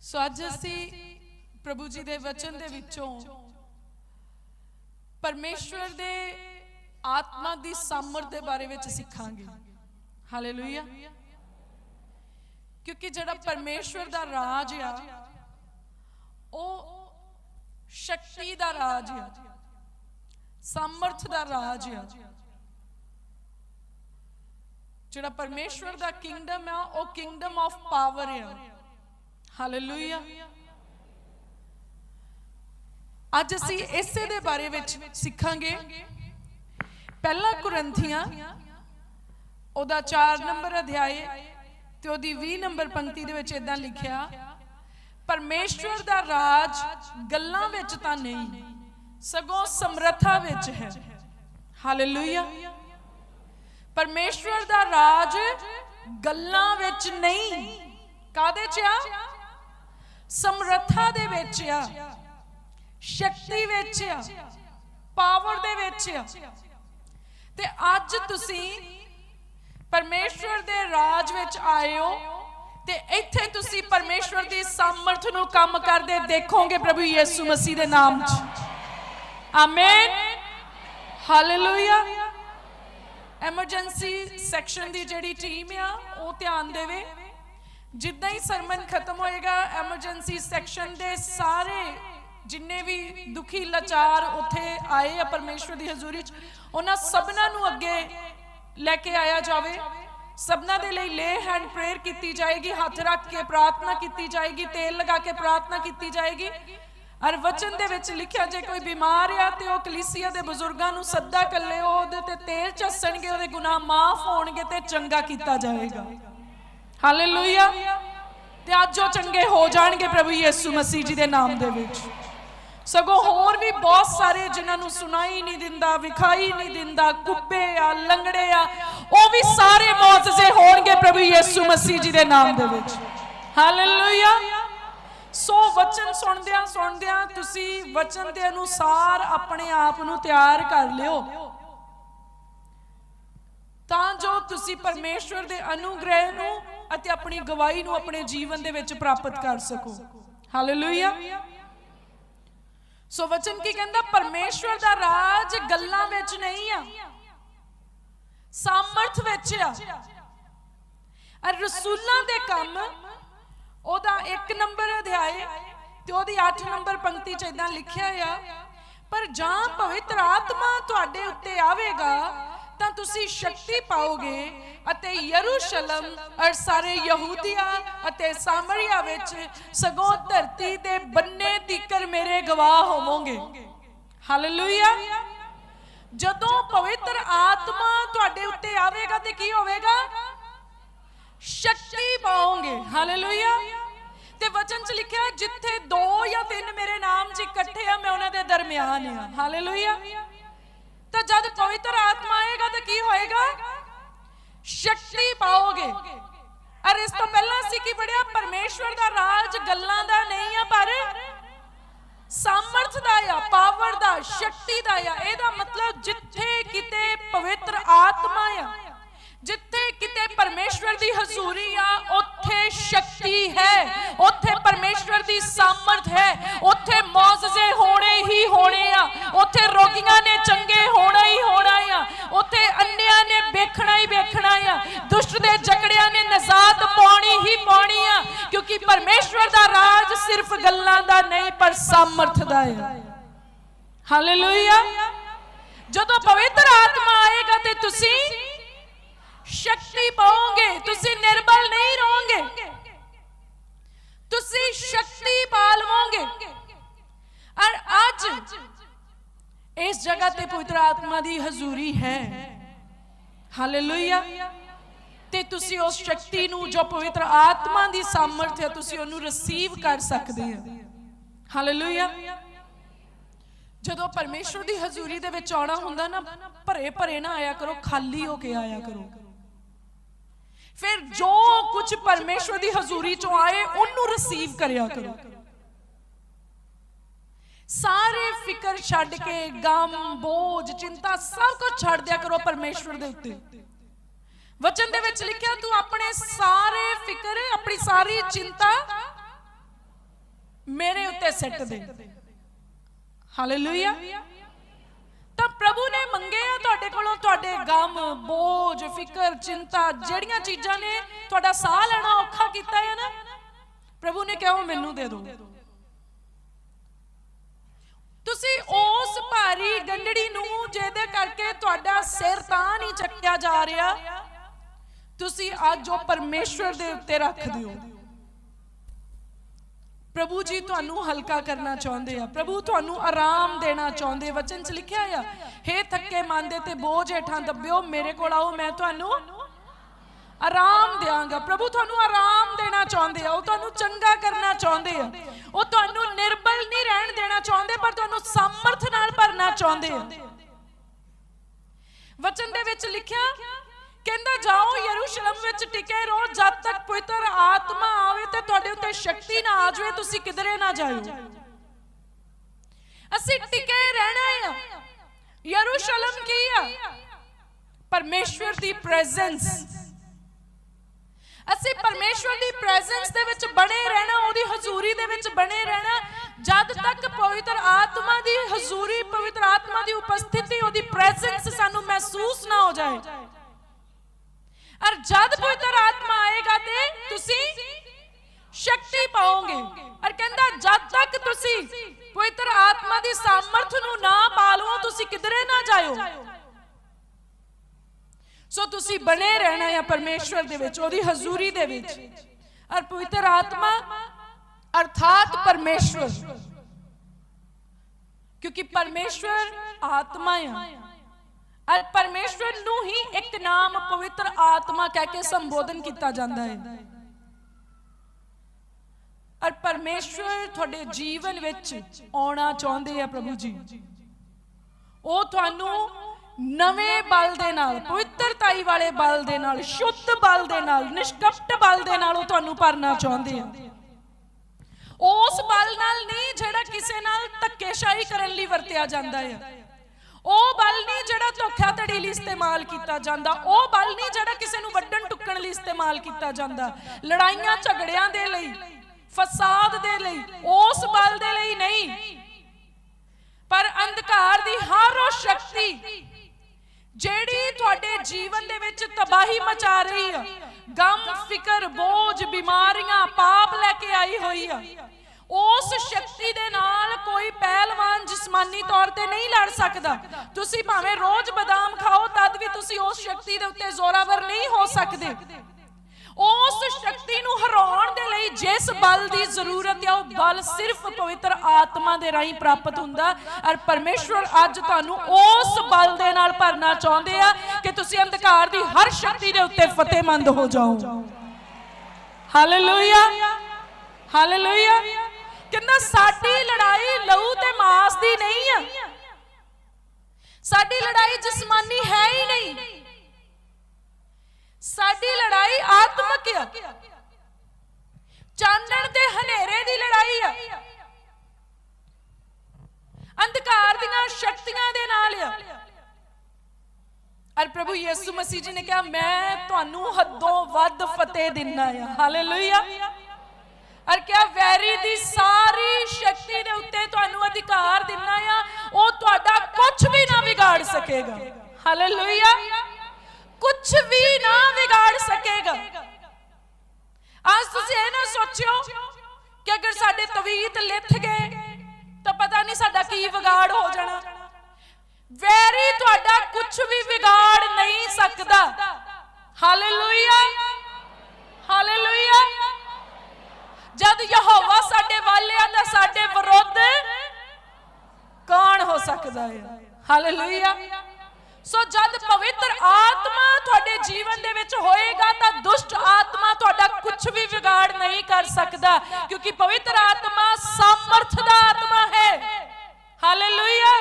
ਸੋ ਅੱਜ ਅਸੀਂ ਪ੍ਰਭੂ ਜੀ ਦੇ ਵਚਨ ਦੇ ਵਿੱਚੋਂ ਪਰਮੇਸ਼ਵਰ ਦੇ ਆਤਮਾ ਦੀ ਸਾਮਰਥ ਦੇ ਬਾਰੇ ਵਿੱਚ ਸਿੱਖਾਂਗੇ। ਹਾਲੇਲੂਇਆ ਕਿਉਂਕਿ ਜਿਹੜਾ ਪਰਮੇਸ਼ਵਰ ਦਾ ਰਾਜ ਆ, ਉਹ ਸ਼ਕਤੀ ਦਾ ਰਾਜ ਆ, ਸਾਮਰਥ ਦਾ ਰਾਜ ਆ। ਜਿਹੜਾ ਪਰਮੇਸ਼ਵਰ ਦਾ ਕਿੰਗਡਮ ਆ, ਉਹ ਕਿੰਗਡਮ ਆਫ ਪਾਵਰ ਆ। ਹਾਲੇਲੂਇਆ ਅੱਜ ਅਸੀਂ ਇਸੇ ਦੇ ਬਾਰੇ ਵਿੱਚ ਸਿੱਖਾਂਗੇ। ਪਹਿਲਾ ਕੁਰੰਥੀਆਂ, ਉਹਦਾ 4 ਨੰਬਰ ਅਧਿਆਏ ਤੇ ਉਹਦੀ 20 ਨੰਬਰ ਪੰਕਤੀ ਦੇ ਵਿੱਚ ਇਦਾਂ ਲਿਖਿਆ, ਪਰਮੇਸ਼ਵਰ ਦਾ ਰਾਜ ਗੱਲਾਂ ਵਿੱਚ ਤਾਂ ਨਹੀਂ, ਸਗੋਂ ਸਮਰੱਥਾ ਵਿੱਚ ਹੈ। ਹਾਲੇਲੂਇਆ ਪਰਮੇਸ਼ਵਰ ਦਾ ਰਾਜ ਗੱਲਾਂ ਵਿੱਚ ਨਹੀਂ। ਕਾਦੇ ਚ ਆ? ਸਮਰੱਥਾ ਦੇ ਵਿੱਚ ਆ, ਸ਼ਕਤੀ ਵਿੱਚ ਆ, ਪਾਵਰ ਦੇ ਵਿੱਚ ਆ। ਤੇ ਅੱਜ ਤੁਸੀਂ ਪਰਮੇਸ਼ਵਰ ਦੇ ਰਾਜ ਵਿੱਚ ਆਏ ਹੋ ਤੇ ਇੱਥੇ ਤੁਸੀਂ ਪਰਮੇਸ਼ਵਰ ਦੀ ਸਮਰਥ ਨੂੰ ਕੰਮ ਕਰਦੇ ਦੇਖੋਗੇ ਪ੍ਰਭੂ ਯੀਸ਼ੂ ਮਸੀਹ ਦੇ ਨਾਮ 'ਚ। ਆਮੇਨ ਹਾਲੇਲੂਇਆ ਐਮਰਜੈਂਸੀ ਸੈਕਸ਼ਨ ਦੀ ਜਿਹੜੀ ਟੀਮ ਆ, ਉਹ ਧਿਆਨ ਦੇਵੇ। ਜਿੱਦਾਂ ਹੀ ਸਰਮਨ ਖਤਮ ਹੋਏਗਾ ਐਮਰਜੈਂਸੀ ਸੈਕਸ਼ਨ ਦੇ ਸਾਰੇ ਜਿੰਨੇ ਵੀ ਦੁਖੀ, ਲਾਚਾਰ ਉੱਥੇ ਆਏ ਆ ਪਰਮੇਸ਼ਵਰ ਦੀ ਹਜ਼ੂਰੀ 'ਚ, ਉਹਨਾਂ ਸਭਨਾਂ ਨੂੰ ਅੱਗੇ ਲੈ ਕੇ ਆਇਆ ਜਾਵੇ। ਸਭਨਾਂ ਦੇ ਲਈ ਲੇ ਹੈਂਡ ਪ੍ਰੇਅਰ ਕੀਤੀ ਜਾਏਗੀ, ਹੱਥ ਰੱਖ ਕੇ ਪ੍ਰਾਰਥਨਾ ਕੀਤੀ ਜਾਏਗੀ, ਤੇਲ ਲਗਾ ਕੇ ਪ੍ਰਾਰਥਨਾ ਕੀਤੀ ਜਾਏਗੀ। ਅਰ ਵਚਨ ਦੇ ਵਿੱਚ ਲਿਖਿਆ, ਜੇ ਕੋਈ ਬਿਮਾਰ ਆ ਤੇ ਉਹ ਕਲੀਸਿਆ ਦੇ ਬਜ਼ੁਰਗਾਂ ਨੂੰ ਸੱਦਾ ਕੱਲੇ, ਉਹਦੇ ਤੇ ਤੇਲ ਚੱਸਣਗੇ ਉਹਦੇ ਗੁਨਾਹ ਮਾਫ ਹੋਣਗੇ ਤੇ ਚੰਗਾ ਕੀਤਾ ਜਾਏਗਾ। ਹਾਲੇਲੂਇਆ ਤੇ ਅੱਜ ਉਹ ਚੰਗੇ ਹੋ ਜਾਣਗੇ ਪ੍ਰਭੂ ਯੀਸ਼ੂ ਮਸੀਹ ਜੀ ਦੇ ਨਾਮ ਦੇ ਵਿੱਚ। ਸਗੋਂ ਹੋਰ ਵੀ ਬਹੁਤ ਸਾਰੇ ਜਿਨ੍ਹਾਂ ਨੂੰ ਸੁਣਾਈ ਨਹੀਂ ਦਿੰਦਾ, ਵਿਖਾਈ ਨਹੀਂ ਦਿੰਦਾ, ਕੁੱਬੇ ਆ, ਲੰਗੜੇ ਆ, ਉਹ ਵੀ ਸਾਰੇ ਮੌਜਜ਼ੇ ਹੋਣਗੇ ਪ੍ਰਭੂ ਯੀਸ਼ੂ ਮਸੀਹ ਜੀ ਦੇ ਨਾਮ ਦੇ ਵਿੱਚ। ਹਾਲੇਲੂਇਆ ਸੋ ਵਚਨ ਸੁਣਦਿਆਂ ਸੁਣਦਿਆਂ ਤੁਸੀਂ ਵਚਨ ਦੇ ਅਨੁਸਾਰ ਆਪਣੇ ਆਪ ਨੂੰ ਤਿਆਰ ਕਰ ਲਿਓ। ਤਾਂ ਜੋ ਤੁਸੀਂ ਪਰਮੇਸ਼ਵਰ ਦੇ ਅਨੁਗ੍ਰਹਿ ਨੂੰ ਅਤੇ ਆਪਣੀ ਗਵਾਹੀ ਨੂੰ ਆਪਣੇ ਜੀਵਨ ਦੇ ਵਿੱਚ ਪ੍ਰਾਪਤ ਕਰ ਸਕੋ। ਹਾਲੇਲੂਇਆ ਸੋ ਵਚਨ ਕੀ ਕਹਿੰਦਾ? ਪਰਮੇਸ਼ਵਰ ਦਾ ਰਾਜ ਗੱਲਾਂ ਵਿੱਚ ਨਹੀਂ ਆ। ਸਾਮਰਥ ਵਿੱਚ ਆ। ਅਰ ਰਸੂਲਾਂ ਦੇ ਕੰਮ, ਉਹਦਾ 1 ਨੰਬਰ ਅਧਿਆਏ ਤੇ ਉਹਦੀ 8 ਨੰਬਰ ਪੰਕਤੀ ਚ ਇਦਾਂ ਲਿਖਿਆ ਆ, ਪਰ ਜਾਂ ਪਵਿੱਤਰ ਆਤਮਾ ਤੁਹਾਡੇ ਉੱਤੇ ਆਵੇਗਾ, ਤਾਂ ਤੁਸੀਂ ਸ਼ਕਤੀ ਪਾਓਗੇ ਅਤੇ ਯਰੂਸ਼ਲਮ ਔਰ ਸਾਰੇ ਯਹੂਦੀਆ ਅਤੇ ਸਾਮਰੀਆ ਵਿੱਚ ਸਗੋਂ ਧਰਤੀ ਦੇ ਬੰਨੇ ਤੀਕਰ ਮੇਰੇ ਗਵਾਹ ਹੋਵੋਗੇ। ਹਾਲੇਲੂਇਆ ਜਦੋਂ ਪਵਿੱਤਰ ਆਤਮਾ ਤੁਹਾਡੇ ਉੱਤੇ ਆਵੇਗਾ ਤੇ ਕੀ ਹੋਵੇਗਾ? ਸ਼ਕਤੀ ਪਾਓਗੇ। ਹਾਲੇਲੂਇਆ ਤੇ ਵਚਨ ਚ ਲਿਖਿਆ, ਜਿੱਥੇ ਦੋ ਜਾਂ ਤਿੰਨ ਮੇਰੇ ਨਾਮ 'ਚ ਇਕੱਠੇ ਆ, ਮੈਂ ਉਹਨਾਂ ਦੇ ਦਰਮਿਆਨ ਆ। ਹਾਲੇਲੂਇਆ ਤਾਂ ਜਦ ਪਵਿੱਤਰ ਆਤਮਾ ਆਏਗਾ ਤਾਂ ਕੀ ਹੋਏਗਾ? ਸ਼ਕਤੀ ਪਾਓਗੇ। ਅਰ ਇਸ ਤੋਂ ਪਹਿਲਾਂ ਅਸੀਂ ਕੀ ਪੜਿਆ ਪਰਮੇਸ਼ਵਰ ਦਾ ਰਾਜ ਗੱਲਾਂ ਦਾ ਨਹੀਂ ਆ, ਪਰ ਸਾਮਰਥ ਦਾ ਆ, ਪਾਵਰ ਦਾ, ਸ਼ਕਤੀ ਦਾ ਆ। ਇਹਦਾ ਮਤਲਬ ਜਿੱਥੇ ਕਿਤੇ ਪਵਿੱਤਰ ਆਤਮਾ ਆ, ਜਿੱਥੇ ਕਿਤੇ ਪਰਮੇਸ਼ਵਰ ਦੀ ਹਜ਼ੂਰੀ ਆ, ਉੱਥੇ ਸ਼ਕਤੀ ਹੈ। ਉੱਥੇ ਪਰਮੇਸ਼ਵਰ ਦੀ ਸਾਮਰਥ ਹੈ। ਉੱਥੇ ਮੌਜਜ਼ੇ ਹੋਣੇ ਹੀ ਹੋਣੇ ਆ। ਉੱਥੇ ਰੋਗੀਆਂ ਨੇ ਚੰਗੇ ਦੇ ਜਕੜਿਆਂ ਨੇ ਨਜ਼ਾਤ ਪਾਉਣੀ ਹੀ ਪਾਉਣੀ ਆ, ਕਿਉਂਕਿ ਪਰਮੇਸ਼ਵਰ ਦਾ ਰਾਜ ਸਿਰਫ ਗੱਲਾਂ ਦਾ ਨਹੀਂ, ਪਰ ਸਾਮਰਥ ਦਾ ਹੈ ਹਾਲੇਲੂਇਆ ਜਦੋਂ ਪਵਿੱਤਰ ਆਤਮਾ ਆਏਗਾ ਤੇ ਤੁਸੀਂ ਸ਼ਕਤੀ ਪਾਓਗੇ, ਤੁਸੀਂ ਨਿਰਬਲ ਨਹੀਂ ਰਹੋਗੇ। ਤੁਸੀਂ ਸ਼ਕਤੀ ਪਾ ਲਵੋਗੇ। ਔਰ ਅੱਜ ਇਸ ਜਗ੍ਹਾ ਤੇ ਪਵਿੱਤਰ ਆਤਮਾ ਦੀ ਹਜ਼ੂਰੀ ਹੈ। ਹਾਲੇਲੂਇਆ ਤੇ ਤੁਸੀਂ ਉਸ ਸ਼ਕਤੀ ਨੂੰ ਜੋ ਪਵਿੱਤਰ ਆਤਮਾ ਦੀ ਸਾਮਰਥ ਹੈ ਤੁਸੀਂ ਉਹਨੂੰ ਰਿਸੀਵ ਕਰ ਸਕਦੇ ਹੋ। ਹਾਲੇਲੂਇਆ ਜਦੋਂ ਪਰਮੇਸ਼ਵਰ ਦੀ ਹਜ਼ੂਰੀ ਦੇ ਵਿੱਚ ਆਉਣਾ ਹੁੰਦਾ ਨਾ ਭਰੇ ਭਰੇ ਨਾ ਆਇਆ ਕਰੋ ਖਾਲੀ ਹੋ ਕੇ ਆਇਆ ਕਰੋ। ਫਿਰ ਜੋ ਕੁਝ ਪਰਮੇਸ਼ਵਰ ਦੀ ਹਜ਼ੂਰੀ ਚੋਂ ਆਏ ਉਹਨੂੰ ਰਿਸੀਵ ਕਰਿਆ ਕਰੋ। ਸਾਰੇ ਫਿਕਰ ਛੱਡ ਕੇ ਗਮ ਬੋਝ ਚਿੰਤਾ ਸਭ ਕੁਝ ਛੱਡ ਦਿਆ ਕਰੋ ਪਰਮੇਸ਼ਵਰ ਦੇ ਉੱਤੇ। ਵਚਨ ਦੇ ਵਿੱਚ ਲਿਖਿਆ, ਤੂੰ ਆਪਣੇ ਸਾਰੇ ਫਿਕਰ, ਆਪਣੀ ਸਾਰੀ ਚਿੰਤਾ ਉੱਤੇ ਸਿੱਟ ਦੇ। ਹਾਲੇਲੂਇਆ ਤਾਂ ਪ੍ਰਭੂ ਨੇ ਮੰਗੇ ਤੁਹਾਡੇ ਕੋਲੋਂ ਤੁਹਾਡੇ ਗਮ, ਬੋਝ, ਫਿਕਰ, ਚਿੰਤਾ, ਜਿਹੜੀਆਂ ਚੀਜ਼ਾਂ ਨੇ ਤੁਹਾਡਾ ਸਾਹ ਲੈਣਾ ਔਖਾ ਕੀਤਾ ਹੈ ਨਾ? ਪ੍ਰਭੂ ਨੇ ਕਿਹਾ ਮੈਨੂੰ ਦੇ ਦਿਓ ਤੁਸੀਂ ਉਸ ਭਾਰੀ ਗੰਢੜੀ ਨੂੰ ਜਿਹਦੇ ਕਰਕੇ ਤੁਹਾਡਾ ਸਿਰ ਤਾਂ ਨਹੀਂ ਚੱਕਿਆ ਜਾ ਰਿਹਾ ਤੁਸੀਂ ਅੱਜ ਉਹ ਪਰਮੇਸ਼ਵਰ ਦੇ ਉੱਤੇ ਰੱਖ ਦਿਓ ਪ੍ਰਭੂ ਜੀ, ਤੁਹਾਨੂੰ ਹਲਕਾ ਕਰਨਾ ਚਾਹੁੰਦੇ ਆ। ਪ੍ਰਭੂ, ਤੁਹਾਨੂੰ ਆਰਾਮ ਦੇਣਾ ਚਾਹੁੰਦੇ ਵਚਨ 'ਚ ਲਿਖਿਆ ਆ, ਹੇ ਥੱਕੇ ਮਨ ਤੇ ਬੋਝ ਹੇਠਾਂ ਦੱਬਿਓ, ਮੇਰੇ ਕੋਲ ਆਓ, ਮੈਂ ਤੁਹਾਨੂੰ ਆਰਾਮ ਦਿਆਂਗਾ। ਪ੍ਰਭੂ, ਤੁਹਾਨੂੰ ਆਰਾਮ ਦੇਣਾ ਚਾਹੁੰਦੇ ਆ। ਉਹ ਤੁਹਾਨੂੰ ਚੰਗਾ ਕਰਨਾ ਚਾਹੁੰਦੇ ਆ। ਉਹ ਤੁਹਾਨੂੰ ਨਿਰਬਲ ਨਹੀਂ ਰਹਿਣ ਦੇਣਾ ਚਾਹੁੰਦੇ, ਪਰ ਤੁਹਾਨੂੰ ਸਮਰਥ ਨਾਲ ਭਰਨਾ ਚਾਹੁੰਦੇ ਆ। ਵਚਨ ਦੇ ਵਿੱਚ ਲਿਖਿਆ ਕਹਿੰਦਾ, ਜਾਓ ਯਰੂਸ਼ਲਮ ਵਿੱਚ ਟਿਕੇ ਰਹੋ, ਜਦ ਤੱਕ ਪਵਿੱਤਰ ਆਤਮਾ ਆਵੇ ਤੇ ਤੁਹਾਡੇ ਉੱਤੇ ਸ਼ਕਤੀ ਨਾ ਆ ਜਾਵੇ, ਤੁਸੀਂ ਕਿਧਰੇ ਨਾ ਜਾਇਓ। ਅਸੀਂ ਟਿਕੇ ਰਹਿਣਾ ਆ। ਯਰੂਸ਼ਲਮ ਕੀ ਆ? ਪਰਮੇਸ਼ਵਰ ਦੀ ਪ੍ਰੈਜ਼ੈਂਸ ਅਸੀਂ ਪਰਮੇਸ਼ਵਰ ਦੀ ਪ੍ਰੈਜ਼ੈਂਸ ਦੇ ਵਿੱਚ ਬਣੇ ਰਹਿਣਾ, ਉਹਦੀ ਹਜ਼ੂਰੀ ਦੇ ਵਿੱਚ ਬਣੇ ਰਹਿਣਾ, ਜਦ ਤੱਕ ਪਵਿੱਤਰ ਆਤਮਾ ਦੀ ਹਜ਼ੂਰੀ, ਪਵਿੱਤਰ ਆਤਮਾ ਦੀ ਉਪਸਥਿਤੀ, ਉਹਦੀ ਪ੍ਰੈਜ਼ੈਂਸ ਸਾਨੂੰ ਮਹਿਸੂਸ ਨਾ ਹੋ ਜਾਏ। ਔਰ ਜਦ ਪਵਿੱਤਰ ਆਤਮਾ ਆਏਗਾ ਤੇ ਤੁਸੀਂ ਸ਼ਕਤੀ ਪਾਓਗੇ। ਔਰ ਕਹਿੰਦਾ, ਜਦ ਤੱਕ ਤੁਸੀਂ ਪਵਿੱਤਰ ਆਤਮਾ ਦੀ ਸਾਮਰਥ ਨੂੰ ਨਾ ਪਾਲੋ, ਤੁਸੀਂ ਕਿਧਰੇ ਨਾ ਜਾਇਓ। ਸੋ ਤੁਸੀਂ ਬਣੇ ਰਹਿਣਾ ਹੈ ਪਰਮੇਸ਼ਵਰ ਦੇ ਵਿੱਚ, ਉਹਦੀ ਹਜ਼ੂਰੀ ਦੇ ਵਿੱਚ। ਔਰ ਪਵਿੱਤਰ ਆਤਮਾ, ਅਰਥਾਤ ਪਰਮੇਸ਼ਵਰ। ਕਿਉਂਕਿ ਪਰਮੇਸ਼ਵਰ ਆਤਮਾ ਆ। ਔਰ ਪਰਮੇਸ਼ਵਰ ਨੂੰ ਹੀ ਇੱਕ ਨਾਮ ਪਵਿੱਤਰ ਆਤਮਾ ਕਹਿ ਕੇ ਸੰਬੋਧਨ ਕੀਤਾ ਜਾਂਦਾ ਹੈ। ਔਰ ਪਰਮੇਸ਼ਵਰ ਤੁਹਾਡੇ ਜੀਵਨ ਵਿੱਚ ਆਉਣਾ ਚਾਹੁੰਦੇ ਆ ਪ੍ਰਭੂ ਜੀ। ਉਹ ਤੁਹਾਨੂੰ ਨਵੇਂ ਬਲ ਦੇ ਨਾਲ, ਪਵਿੱਤਰਤਾਈ ਵਾਲੇ ਬਲ ਦੇ ਨਾਲ, ਸ਼ੁੱਧ ਬਲ ਦੇ ਨਾਲ, ਨਿਸ਼ਕਪਟ ਬਲ ਦੇ ਨਾਲ ਉਹ ਤੁਹਾਨੂੰ ਭਰਨਾ ਚਾਹੁੰਦੇ ਆ। ਉਸ ਬਲ ਨਾਲ ਨਹੀਂ, ਜਿਹੜਾ ਕਿਸੇ ਨਾਲ ਧੱਕੇਸ਼ਾਹੀ ਕਰਨ ਲਈ ਵਰਤਿਆ ਜਾਂਦਾ ਹੈ ਉਹ ਬਲ ਨਹੀਂ ਜਿਹੜਾ ਧੋਖਾਧੜੀ ਲਈ ਇਸਤੇਮਾਲ ਕੀਤਾ ਜਾਂਦਾ, ਉਹ ਬਲ ਨਹੀਂ ਜਿਹੜਾ ਕਿਸੇ ਨੂੰ ਵੱਢਣ ਟੁੱਕਣ ਲਈ ਇਸਤੇਮਾਲ ਕੀਤਾ ਜਾਂਦਾ। ਲੜਾਈਆਂ ਝਗੜਿਆਂ ਦੇ ਲਈ, ਫਸਾਦ ਦੇ ਲਈ, ਉਸ ਬਲ ਦੇ ਲਈ ਨਹੀਂ। ਪਰ ਅੰਧਕਾਰ ਦੀ ਹਰ ਉਹ ਸ਼ਕਤੀ ਜਿਹੜੀ ਤੁਹਾਡੇ ਜੀਵਨ ਦੇ ਵਿੱਚ ਤਬਾਹੀ ਮਚਾ ਰਹੀ ਆ, ਗਮ, ਫਿਕਰ, ਬੋਝ, ਬਿਮਾਰੀਆਂ, ਪਾਪ ਲੈ ਕੇ ਆਈ ਹੋਈ ਆ, ਉਸ ਸ਼ਕਤੀ ਦੇ ਨਾਲ ਕੋਈ ਪਹਿਲਵਾਨ ਜਿਸਮਾਨੀ ਤੌਰ ਤੇ ਨਹੀਂ ਲੜ ਸਕਦਾ ਤੁਸੀਂ ਭਾਵੇਂ ਰੋਜ਼ ਬਦਾਮ ਖਾਓ ਤਦ ਵੀ ਤੁਸੀਂ ਉਸ ਸ਼ਕਤੀ ਦੇ ਉੱਤੇ ਜ਼ੋਰਾਵਰ ਨਹੀਂ ਹੋ ਸਕਦੇ ਉਸ ਸ਼ਕਤੀ ਨੂੰ ਹਰਾਉਣ ਦੇ ਲਈ ਜਿਸ ਬਲ ਦੀ ਜ਼ਰੂਰਤ ਹੈ ਉਹ ਬਲ ਸਿਰਫ ਪਵਿੱਤਰ ਆਤਮਾ ਦੇ ਰਾਹੀਂ ਪ੍ਰਾਪਤ ਹੁੰਦਾ ਔਰ ਪਰਮੇਸ਼ਵਰ ਅੱਜ ਤੁਹਾਨੂੰ ਉਸ ਬਲ ਦੇ ਨਾਲ ਭਰਨਾ ਚਾਹੁੰਦੇ ਆ ਕਿ ਤੁਸੀਂ ਅੰਧਕਾਰ ਦੀ ਹਰ ਸ਼ਕਤੀ ਦੇ ਉੱਤੇ ਫਤਿਹਮੰਦ ਹੋ ਜਾਓ ਹਾਲੇਲੂਇਆ ਹਾਲੇਲੂਇਆ ਕਹਿੰਦਾ ਸਾਡੀ ਲੜਾਈ ਲਹੂ ਤੇ ਮਾਸ ਦੀ ਨਹੀਂ ਆ। ਸਾਡੀ ਲੜਾਈ ਜਿਸਮਾਨੀ ਹੈ ਹੀ ਨਹੀਂ। ਸਾਡੀ ਲੜਾਈ ਆਤਮਿਕ ਆ। ਚਾਨਣ ਤੇ ਹਨੇਰੇ ਦੀ ਲੜਾਈ ਆ। ਅੰਧਕਾਰ ਦੀਆਂ ਸ਼ਕਤੀਆਂ ਦੇ ਨਾਲ ਆ। ਅਰ ਪ੍ਰਭੂ ਯਿਸੂ ਮਸੀਹ ਜੀ ਨੇ ਕਿਹਾ, ਮੈਂ ਤੁਹਾਨੂੰ ਹੱਦੋਂ ਵੱਧ ਫਤਿਹ ਦਿੰਨਾ ਆ। ਹਾਲੇਲੂਇਆ। ਅਰ ਕਿਹਾ ਵੈਰੀ ਦੀ ਸਾਰੀ ਸ਼ਕਤੀ ਦੇ ਉੱਤੇ ਤੁਹਾਨੂੰ ਅਧਿਕਾਰ ਦਿੰਨਾ ਆ, ਉਹ ਤੁਹਾਡਾ ਕੁਝ ਵੀ ਨਾ ਵਿਗਾੜ ਸਕੇਗਾ। ਹਾਲੇਲੂਇਆ ਕੁਝ ਵੀ ਨਾ ਵਿਗਾੜ ਸਕੇਗਾ। ਅੱਜ ਤੁਸੀਂ ਇਹ ਨਾ ਸੋਚਿਓ ਕਿ ਅਗਰ ਸਾਡੇ ਤਵੀਤ ਲਿੱਥ ਗਏ, ਤਾਂ ਪਤਾ ਨਹੀਂ ਸਾਡਾ ਕੀ ਵਿਗਾੜ ਹੋ ਜਾਣਾ। ਵੈਰੀ ਤੁਹਾਡਾ ਕੁਝ ਵੀ ਵਿਗਾੜ ਨਹੀਂ ਸਕਦਾ। ਹਾਲੇਲੂਇਆ ਹਾਲੇਲੂਇਆ ਜਦ ਯਹੋਵਾ ਸਾਡੇ ਵੱਲ ਆ ਸਾਡੇ ਵਿਰੁੱਧ ਕੌਣ ਹੋ ਸਕਦਾ ਹੈ? ਹਾਲੇਲੂਇਆ ਸੋ ਜਦ ਪਵਿੱਤਰ ਆਤਮਾ ਤੁਹਾਡੇ ਜੀਵਨ ਦੇ ਵਿੱਚ ਹੋਏਗਾ ਤਾਂ ਦੁਸ਼ਟ ਆਤਮਾ ਤੁਹਾਡਾ ਕੁਝ ਵੀ ਵਿਗਾੜ ਨਹੀਂ ਕਰ ਸਕਦਾ, ਕਿਉਂਕਿ ਪਵਿੱਤਰ ਆਤਮਾ ਸਮਰਥ ਦਾ ਆਤਮਾ ਹੈ। ਹਾਲੇਲੂਇਆ